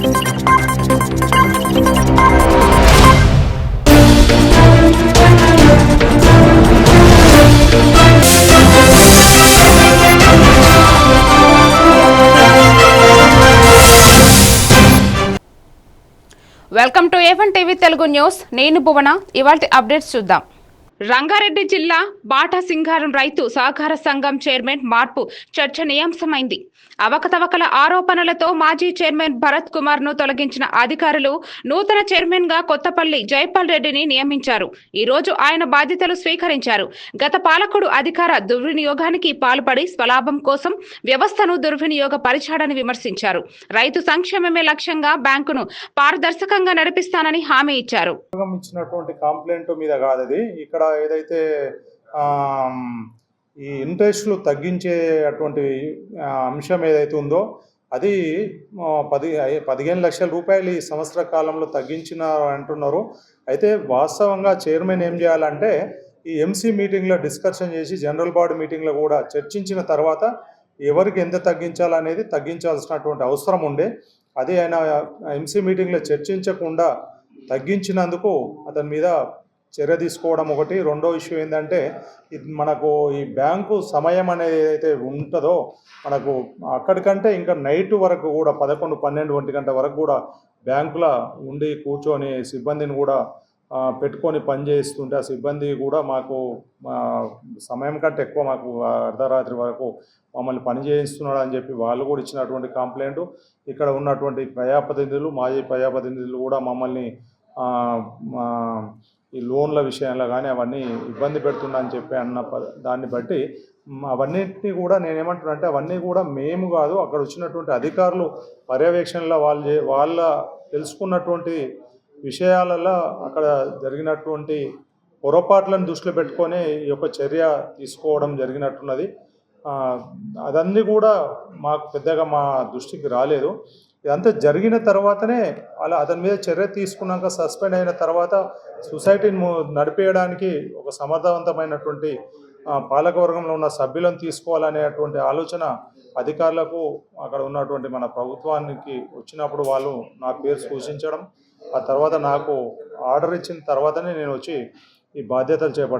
Welcome to A one TV Telugu news. నేను భువన. ఇవాళ updates చూద్దాం. రంగారెడ్డి జిల్లా బాటా సింగారం రైతు సహకార సంఘం చైర్మన్ మార్పు చర్చనీయాంశమైంది. అవకతవకల ఆరోపణలతో మాజీ చైర్మన్ భరత్ కుమార్ను తొలగించిన అధికారులు నూతన చైర్మన్గా కొత్తపల్లి జైపాల్ రెడ్డిని నియమించారు. ఈ రోజు ఆయన బాధ్యతలు స్వీకరించారు. గత పాలకుడు అధికార దుర్వినియోగానికి పాల్పడి స్వలాభం కోసం వ్యవస్థను దుర్వినియోగపరిచాడని విమర్శించారు. రైతు సంక్షేమమే లక్ష్యంగా బ్యాంకును పారదర్శకంగా నడిపిస్తానని హామీ ఇచ్చారు. ఇచ్చినటువంటి కంప్లైంట్ మీద కాదు ఇక్కడ ఏదైతే ఈ ఇంట్రెస్ట్లు తగ్గించే అటువంటి అంశం ఏదైతే ఉందో అది పది పదిహేను లక్షల రూపాయలు ఈ సంవత్సర కాలంలో తగ్గించిన అంటున్నారు. అయితే వాస్తవంగా చైర్మన్ ఏం చేయాలంటే ఈ ఎంసీ మీటింగ్లో డిస్కషన్ చేసి జనరల్ బాడీ మీటింగ్లో కూడా చర్చించిన తర్వాత ఎవరికి ఎంత తగ్గించాలనేది తగ్గించాల్సినటువంటి అవసరం ఉండే. అది ఆయన ఎంసీ మీటింగ్లో చర్చించకుండా తగ్గించినందుకు అతని మీద చర్య తీసుకోవడం ఒకటి. రెండో ఇష్యూ ఏంటంటే ఇది మనకు ఈ బ్యాంకు సమయం అనేది ఏదైతే ఉంటుందో మనకు అక్కడికంటే ఇంకా నైట్ వరకు కూడా పదకొండు పన్నెండు ఒంటి గంట వరకు కూడా బ్యాంకుల ఉండి కూర్చొని సిబ్బందిని కూడా పెట్టుకొని పని చేస్తుంటే ఆ సిబ్బంది కూడా మాకు మా సమయం కంటే ఎక్కువ మాకు అర్ధరాత్రి వరకు మమ్మల్ని పని చేయిస్తున్నాడు అని చెప్పి వాళ్ళు కూడా ఇచ్చినటువంటి కంప్లైంట్. ఇక్కడ ఉన్నటువంటి ప్రజాప్రతినిధులు మాజీ ప్రజాప్రతినిధులు కూడా మమ్మల్ని మా ఈ లోన్ల విషయంలో కానీ అవన్నీ ఇబ్బంది పెడుతుందని చెప్పి అన్న ప- దాన్ని బట్టి అవన్నింటినీ అవన్నిటిని కూడా నేనేమంటున్నా అంటే అవన్నీ కూడా మేము కాదు అక్కడ వచ్చినటువంటి అధికారులు పర్యవేక్షణలో వాళ్ళు వాళ్ళ తెలుసుకున్నటువంటి విషయాలలో అక్కడ జరిగినటువంటి పొరపాట్లను దృష్టిలో పెట్టుకొని ఈ యొక్క చర్య తీసుకోవడం జరిగినట్టున్నది. అదన్నీ కూడా మాకు పెద్దగా మా దృష్టికి రాలేదు. ఇదంతా జరిగిన తర్వాతనే అలా అతని మీద చర్య తీసుకున్నాక సస్పెండ్ అయిన తర్వాత సొసైటీని నడిపేయడానికి ఒక సమర్థవంతమైనటువంటి పాలకవర్గంలో ఉన్న సభ్యులను తీసుకోవాలనేటువంటి ఆలోచన అధికారులకు అక్కడ ఉన్నటువంటి మన ప్రభుత్వానికి వచ్చినప్పుడు వాళ్ళు నా పేరు సూచించడం ఆ తర్వాత నాకు ఆర్డర్ ఇచ్చిన తర్వాతనే నేను వచ్చి ఈ బాధ్యతలు చేపట్టాను.